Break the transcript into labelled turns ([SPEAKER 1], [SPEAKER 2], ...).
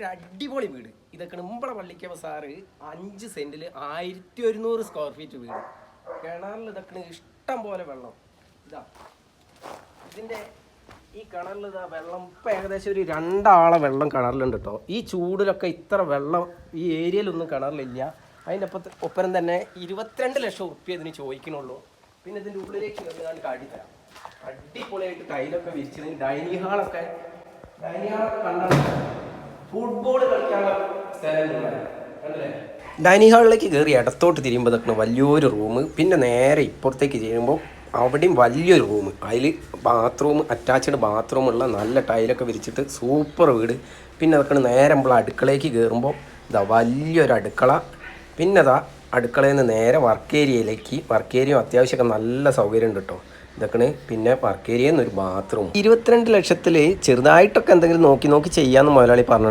[SPEAKER 1] ഒരു അടിപൊളി വീട്. ഇതൊക്കെ മുമ്പളെ പള്ളിക്കവ സാറ് അഞ്ച് സെന്റിൽ ആയിരത്തി ഒരുന്നൂറ് സ്ക്വയർ ഫീറ്റ് വീട്. കിണറിൽ ഇതൊക്കെ ഇഷ്ടം പോലെ വെള്ളം. ഇതാ. ഇതിന്റെ ഈ കിണറിൽ ഇതാ വെള്ളം ഇപ്പം ഏകദേശം ഒരു രണ്ടാളെ വെള്ളം കിണറിലുണ്ട് കേട്ടോ ഈ ചൂടിലൊക്കെ ഇത്ര വെള്ളം ഈ ഏരിയയിലൊന്നും കിണറിലില്ല. അതിന്റെ ഒപ്പത്ത് ഒപ്പരം തന്നെ ഇരുപത്തിരണ്ട് ലക്ഷം ഉറുപ്പ്യ ഇതിന് ചോദിക്കണുള്ളൂ. പിന്നെ ഇതിന്റെ ഉള്ളിലേക്ക് കയറിയാണ്ട് കാട്ടി തരാം. അടിപൊളിയായിട്ട് ടൈലൊക്കെ വിരിച്ചത് ഡൈനിങ് ഹാളൊക്കെ ഡൈനിങ് ഹാളൊക്കെ കണ്ടാൽ ഫുട്ബോൾ കളിക്കാനുള്ള ഡൈനിങ് ഹാളിലേക്ക് കയറി ഇടത്തോട്ട് തിരിയുമ്പോൾ നിൽക്കുന്ന വലിയൊരു റൂം പിന്നെ നേരെ ഇപ്പുറത്തേക്ക് ചെയ്യുമ്പോൾ അവിടെയും വലിയൊരു റൂം. അതിൽ ബാത്റൂം അറ്റാച്ച്ഡ് ബാത്റൂമുള്ള നല്ല ടൈലൊക്കെ വിരിച്ചിട്ട് സൂപ്പർ വീട്. പിന്നെ അതൊക്കെ നേരെ നമ്മൾ അടുക്കളയ്ക്ക് കയറുമ്പോൾ ഇതാ വലിയൊരു അടുക്കള. പിന്നെ അതാ അടുക്കളയിൽ നിന്ന് നേരെ വർക്ക് ഏരിയയിലേക്ക് വർക്ക് ഏരിയ അത്യാവശ്യമൊക്കെ നല്ല സൗകര്യം ഉണ്ട് കേട്ടോ. ഇതൊക്കെയാണ് പിന്നെ വർക്ക് ഏരിയ എന്നൊരു ബാത്റൂം ഇരുപത്തിരണ്ട് ലക്ഷത്തിൽ ചെറുതായിട്ടൊക്കെ എന്തെങ്കിലും നോക്കി നോക്കി ചെയ്യാമെന്ന് മുതലാളി പറഞ്ഞു